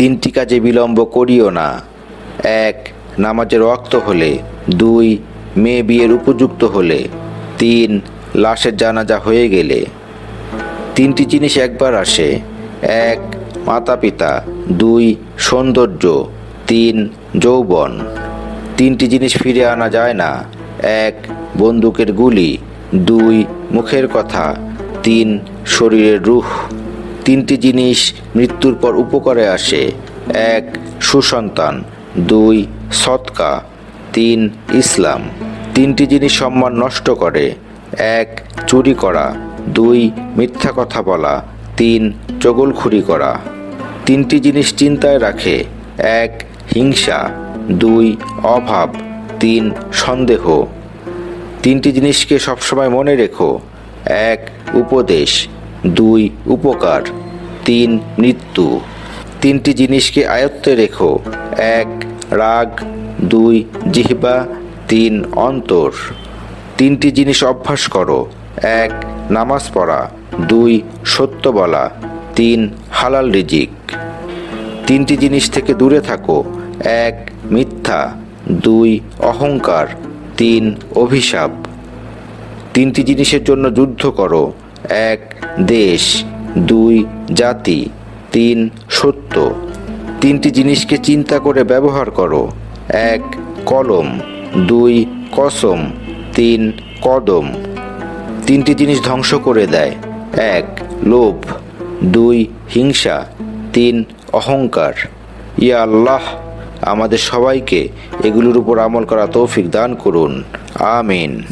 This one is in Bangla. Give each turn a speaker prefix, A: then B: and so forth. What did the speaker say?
A: তিনটি কাজে বিলম্ব করিও না। এক, নামাজের রক্ত হলে। দুই, মেয়ে বিয়ের উপযুক্ত হলে। তিন, লাশের জানাজা হয়ে গেলে। তিনটি জিনিস একবার আসে। এক মাতা পিতা দুই, সৌন্দর্য। তিন, যৌবন। তিনটি জিনিস ফিরে আনা যায় না। এক, বন্দুকের গুলি। দুই, মুখের কথা। তিন, শরীরের রুহ। তিনটি জিনিস মৃত্যুর পর উপকারে আসে। এক, সুসন্তান। দুই, সৎকা। তিন, ইসলাম। তিনটি জিনিস সম্মান নষ্ট করে। এক, চুরি করা। দুই, মিথ্যা কথা বলা। তিন, চগলখুরি করা। তিনটি জিনিস চিন্তায় রাখে। এক, হিংসা। দুই, অভাব। তিন, সন্দেহ। তিনটি জিনিসকে সবসময় মনে রেখো। এক, উপদেশ। দুই উপকার, তিন মৃত্যু। তিনটি জিনিসকে আয়ত্তে রেখো। এক, রাগ। দুই, জিহ্বা। তিন, অন্তর। তিনটি জিনিস অভ্যাস করো। এক, নামাজ পড়া। দুই, সত্য বলা। তিন, হালাল রিজিক। তিনটি জিনিস থেকে দূরে থাকো। এক, মিথ্যা। দুই, অহংকার। তিন, অভিশাপ। তিনটি জিনিসের জন্য যুদ্ধ করো। এক দেশ, দুই জাতি, তিন সত্য। তিনটি জিনিসকে চিন্তা করে ব্যবহার করো। এক কলম, দুই কসম, তিন কদম। তিনটি জিনিস ধ্বংস করে দেয়। এক লোভ, দুই হিংসা, তিন অহংকার। ইয়া আল্লাহ, আমাদের সবাইকে এগুলোর উপর আমল করা তৌফিক দান করুন। আমিন।